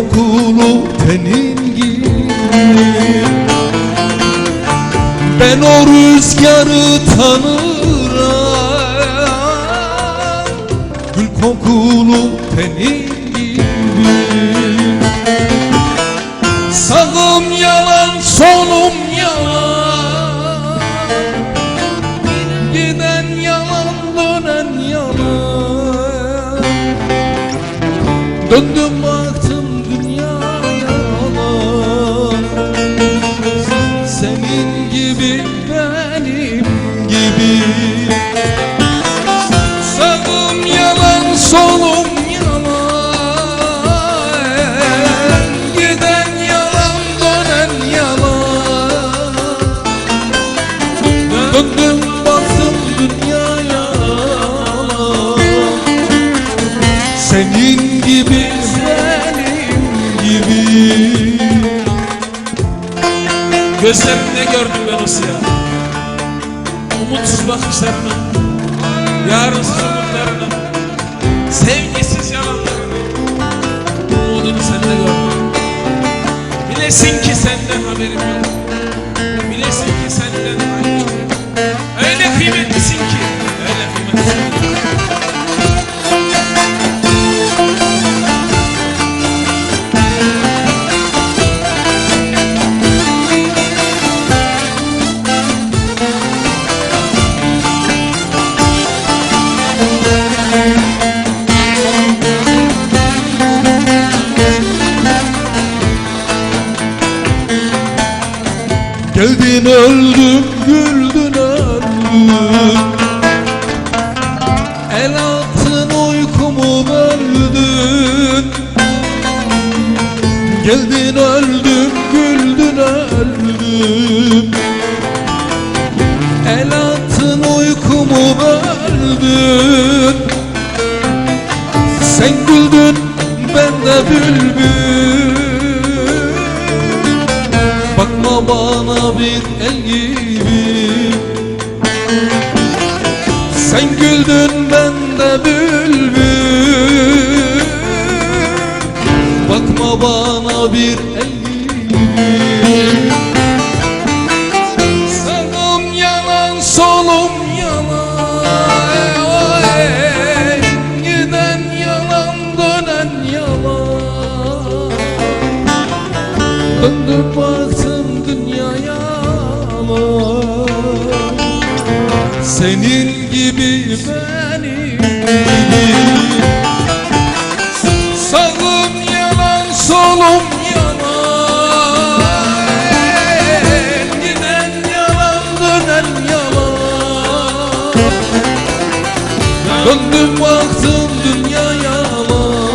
kokulu tenin gibi. Ben o rüzgarı tanırım Gül kokulu tenin gibi. Sağım yalan solum yalan. Giden yalan dönen Döndüm Gözlerinde gördüm ben o siyah. Umutsuz bakışlarını Yarınsız umutlarını Sevgisiz yalanlarını Umudunu sende gördüm. Bilesin ki senden haberim yok Geldin öldüm güldün öldüm. El attın uykumu böldün Geldin öldüm güldün öldüm. El attın uykumu böldün Sen güldün el gibi. Sen güldün ben de bülbül. Bakma bana bir el gibi. Sağım yalan solum yalan Oy, Giden yalan dönen yalan. Döndüm baktım Senin gibi benim gibi Sağım yalan solum yalan Giden yalan dönen yalan. Döndüm baktım dünya yalan.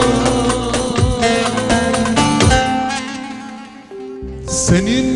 Senin